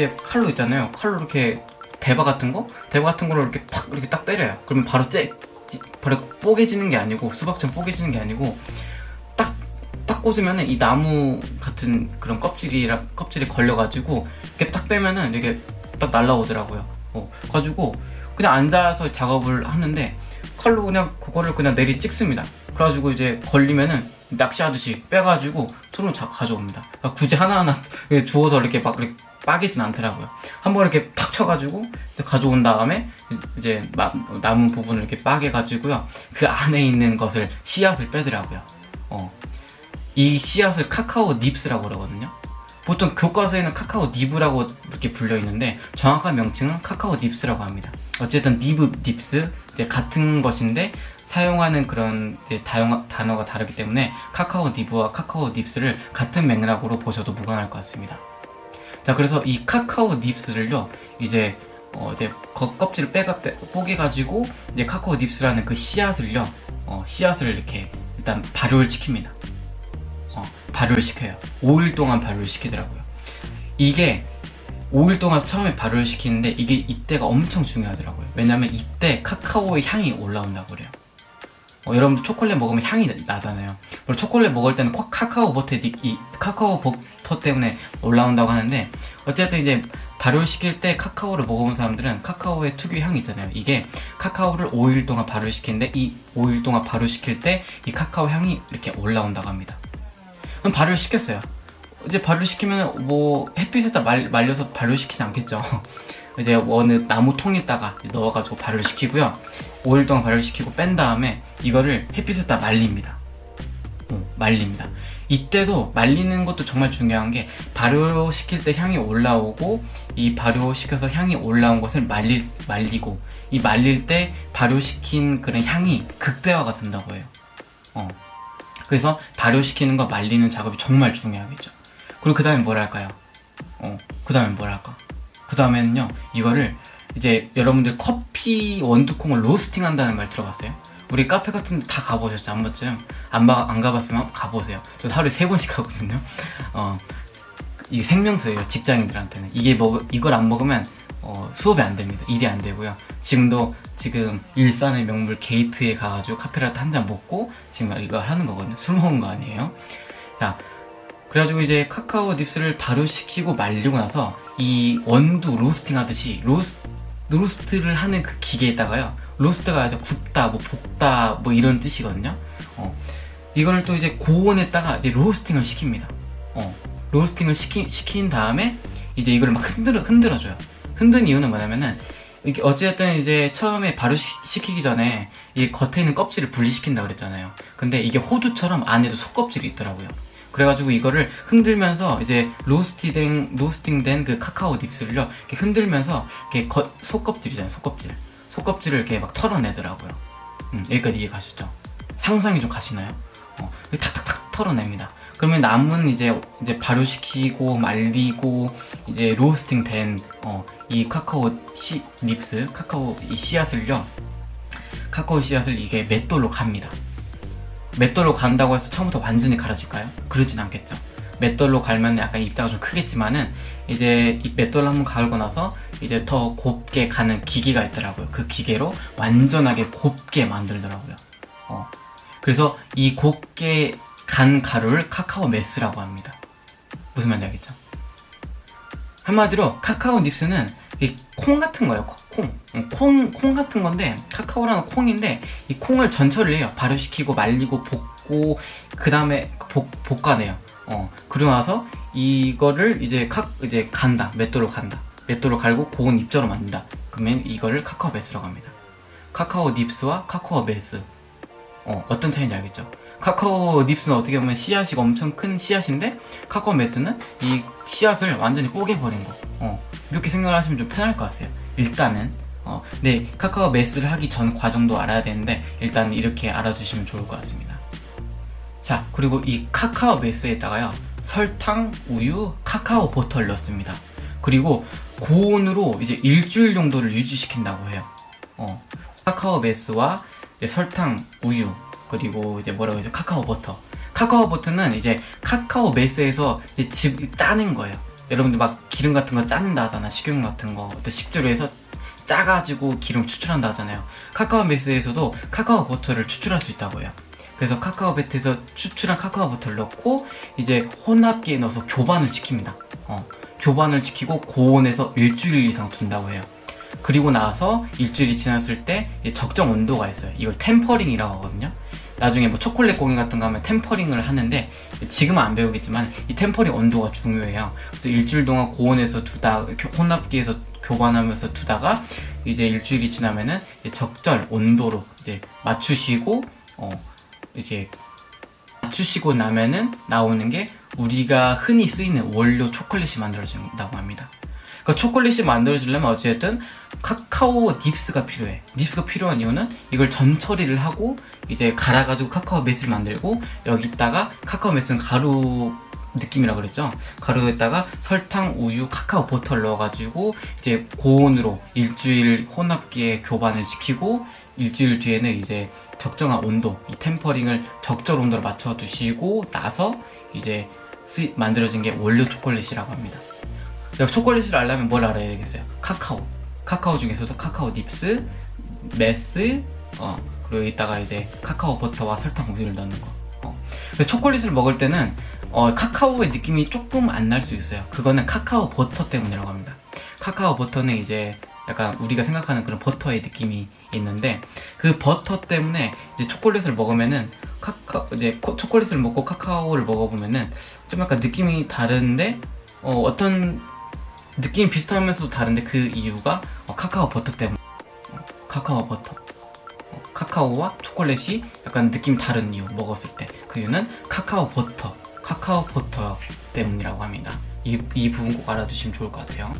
이제 칼로 있잖아요. 칼로 이렇게 대바 같은 거, 대바 같은 거를 이렇게 팍 이렇게 딱 때려요. 그러면 바로 째, 찌- 바로 뽀개지는 게 아니고 수박처럼 뽀개지는 게 아니고 딱 딱 꽂으면은 이 나무 같은 그런 껍질이랑 껍질이 걸려가지고 이렇게 딱 빼면은 이렇게 딱 날라오더라고요. 어, 가지고 그냥 앉아서 작업을 하는데 칼로 그냥 그거를 그냥 내리 찍습니다. 그래가지고 이제 걸리면은 낚시하듯이 빼가지고 손으로 자- 가져옵니다. 그러니까 굳이 하나하나 주워서 이렇게 막 이렇게 빠개진 않더라고요. 한번 이렇게 탁 쳐가지고 가져온 다음에 이제 마- 남은 부분을 이렇게 빠개가지고요. 그 안에 있는 것을 씨앗을 빼더라고요. 어. 이 씨앗을 카카오 닙스라고 그러거든요. 보통 교과서에는 카카오 니브라고 이렇게 불려 있는데 정확한 명칭은 카카오 닙스라고 합니다. 어쨌든 니브 닙스 이제 같은 것인데 사용하는 그런 다용, 단어가 다르기 때문에 카카오 니브와 카카오 닙스를 같은 맥락으로 보셔도 무관할 것 같습니다. 자 그래서 이 카카오 닙스를요 이제 어 이제 겉 껍질을 빼가 빼, 뽀개 가지고 이제 카카오 닙스라는 그 씨앗을요 어 씨앗을 이렇게 일단 발효를 시킵니다. 어 발효를 시켜요. 5일 동안 발효를 시키더라고요. 이게 5일 동안 처음에 발효를 시키는데 이게 이때가 엄청 중요하더라고요. 왜냐면 이때 카카오의 향이 올라온다고 그래요. 어, 여러분들 초콜릿 먹으면 향이 나- 나잖아요. 그리고 초콜릿 먹을 때는 콱 카카오 버터 이, 이 카카오 버터 때문에 올라온다고 하는데 어쨌든 이제 발효시킬 때 카카오를 먹어본 사람들은 카카오의 특유의 향이 있잖아요. 이게 카카오를 5일 동안 발효시키는데 이 5일 동안 발효시킬 때 이 카카오 향이 이렇게 올라온다고 합니다. 그럼 발효시켰어요. 이제 발효시키면 뭐 햇빛에다 말, 말려서 발효시키지 않겠죠. 이제 어느 나무 통에다가 넣어가지고 발효시키고요. 5일 동안 발효시키고 뺀 다음에 이거를 햇빛에다 말립니다. 어, 말립니다. 이때도 말리는 것도 정말 중요한 게 발효시킬 때 향이 올라오고 이 발효시켜서 향이 올라온 것을 말릴, 말리고 이 말릴 때 발효시킨 그런 향이 극대화가 된다고 해요. 어. 그래서 발효시키는 거 말리는 작업이 정말 중요하겠죠. 그리고 그 다음에 뭘 할까요? 어, 그 다음에 뭘 할까? 그 다음에는요, 이거를 이제 여러분들 커피 원두콩을 로스팅 한다는 말 들어봤어요? 우리 카페 같은 데 다 가보셨죠? 한 번쯤? 안, 가, 안 가봤으면 가보세요. 저 하루에 세 번씩 가거든요. 어, 이게 생명수예요, 직장인들한테는. 이게 먹, 이걸 안 먹으면 어, 수업이 안 됩니다. 일이 안 되고요. 지금도 지금 일산의 명물 게이트에 가가지고 카페라떼 한 잔 먹고 지금 이거 하는 거거든요. 술 먹은 거 아니에요. 자, 그래가지고 이제 카카오 닙스를 발효시키고 말리고 나서 이 원두 로스팅 하듯이 로스, 로스트를 하는 그 기계에다가요. 로스트가 이제 굽다, 뭐 볶다, 뭐 이런 뜻이거든요. 어, 이거를 또 이제 고온에다가 이제 로스팅을 시킵니다. 어, 로스팅을 시키, 시킨 다음에 이제 이걸 막 흔들어, 흔들어줘요. 흔든 이유는 뭐냐면은 이게 어찌됐든 이제 처음에 발효시키기 전에 이 겉에 있는 껍질을 분리시킨다 그랬잖아요. 근데 이게 호두처럼 안에도 속껍질이 있더라고요. 그래가지고 이거를 흔들면서 이제 로스티된 로스팅된 그 카카오 닙스를요 이렇게 흔들면서 이렇게 겉 속껍질이잖아요 속껍질 속껍질을 이렇게 막 털어내더라고요. 음, 여기까지 이해 가시죠? 상상이 좀 가시나요? 어, 탁탁탁 털어냅니다. 그러면 남은 이제 이제 발효시키고 말리고 이제 로스팅된 어, 이 카카오 씨 닙스 카카오 이 씨앗을요 카카오 씨앗을 이게 맷돌로 갑니다. 맷돌로 간다고 해서 처음부터 완전히 갈아질까요? 그러진 않겠죠. 맷돌로 갈면 약간 입자가 좀 크겠지만은 이제 이 맷돌로 한번 갈고 나서 이제 더 곱게 가는 기계가 있더라고요. 그 기계로 완전하게 곱게 만들더라고요. 어. 그래서 이 곱게 간 가루를 카카오 메스라고 합니다. 무슨 말인지 알겠죠? 한마디로 카카오 닙스는 이 콩 같은 거예요. 콩. 응, 콩, 콩 같은 건데 카카오라는 콩인데 이 콩을 전처리를 해요. 발효시키고 말리고 볶고 그 다음에 볶아내요. 어 그리고 나서 이거를 이제 카 이제 간다. 맷돌로 간다. 맷돌로 갈고 고운 입자로 만든다. 그러면 이거를 카카오 베스라고 합니다. 카카오 닙스와 카카오 베스. 어 어떤 차이인지 알겠죠? 카카오 닙스는 어떻게 보면 씨앗이 엄청 큰 씨앗인데 카카오 메스는 이 씨앗을 완전히 뽀개버린 거. 어, 이렇게 생각을 하시면 좀 편할 것 같아요. 일단은. 어, 네, 카카오 메스를 하기 전 과정도 알아야 되는데 일단 이렇게 알아주시면 좋을 것 같습니다. 자, 그리고 이 카카오 메스에다가요. 설탕, 우유, 카카오 버터를 넣습니다. 그리고 고온으로 이제 일주일 정도를 유지시킨다고 해요. 어, 카카오 메스와 설탕, 우유, 그리고 이제 뭐라고 해서 카카오 버터. 카카오 버터는 이제 카카오 메스에서 이제 집 따는 거예요. 여러분들 막 기름 같은 거 짠다 하잖아. 식용 같은 거. 어떤 식재료 에서 짜가지고 기름 추출한다 하잖아요. 카카오 베이스에서도 카카오 버터를 추출할 수 있다고 해요. 그래서 카카오 베트에서 추출한 카카오 버터를 넣고 이제 혼합기에 넣어서 교반을 시킵니다. 어, 교반을 시키고 고온에서 일주일 이상 둔다고 해요. 그리고 나서 일주일이 지났을 때 적정 온도가 있어요. 이걸 템퍼링이라고 하거든요 나중에 뭐 초콜릿 공예 같은 거 하면 템퍼링을 하는데 지금은 안 배우겠지만 이 템퍼링 온도가 중요해요. 그래서 일주일 동안 고온에서 두다 교- 혼합기에서 교반하면서 두다가 이제 일주일이 지나면은 이제 적절 온도로 이제 맞추시고 어 이제 맞추시고 나면은 나오는 게 우리가 흔히 쓰이는 원료 초콜릿이 만들어진다고 합니다. 그 초콜릿이 만들어지려면 어쨌든 카카오 닙스가 필요해. 닙스가 필요한 이유는 이걸 전 처리를 하고 이제 갈아가지고 카카오 맷을 만들고 여기다가 카카오 맷은 가루 느낌이라 그랬죠. 가루에다가 설탕, 우유, 카카오 버터를 넣어가지고 이제 고온으로 일주일 혼합기에 교반을 시키고 일주일 뒤에는 이제 적정한 온도, 이 템퍼링을 적절 온도로 맞춰 두시고 나서 이제 쓰- 만들어진 게 원료 초콜릿이라고 합니다. 초콜릿을 알려면 뭘 알아야 되겠어요? 카카오. 카카오 중에서도 카카오 닙스, 메스, 어, 그리고 이따가 이제 카카오 버터와 설탕 우유를 넣는 거. 어. 근데 초콜릿을 먹을 때는 어, 카카오의 느낌이 조금 안 날 수 있어요. 그거는 카카오 버터 때문이라고 합니다. 카카오 버터는 이제 약간 우리가 생각하는 그런 버터의 느낌이 있는데 그 버터 때문에 이제 초콜릿을 먹으면은 카카 이제 코- 초콜릿을 먹고 카카오를 먹어보면은 좀 약간 느낌이 다른데 어, 어떤 느낌이 비슷하면서도 다른데 그 이유가 어, 카카오 버터 때문에 어, 카카오 버터 어, 카카오와 초콜릿이 약간 느낌 다른 이유 먹었을 때. 그 이유는 카카오 버터 카카오 버터 때문이라고 합니다. 이, 이 부분 꼭 알아두시면 좋을 것 같아요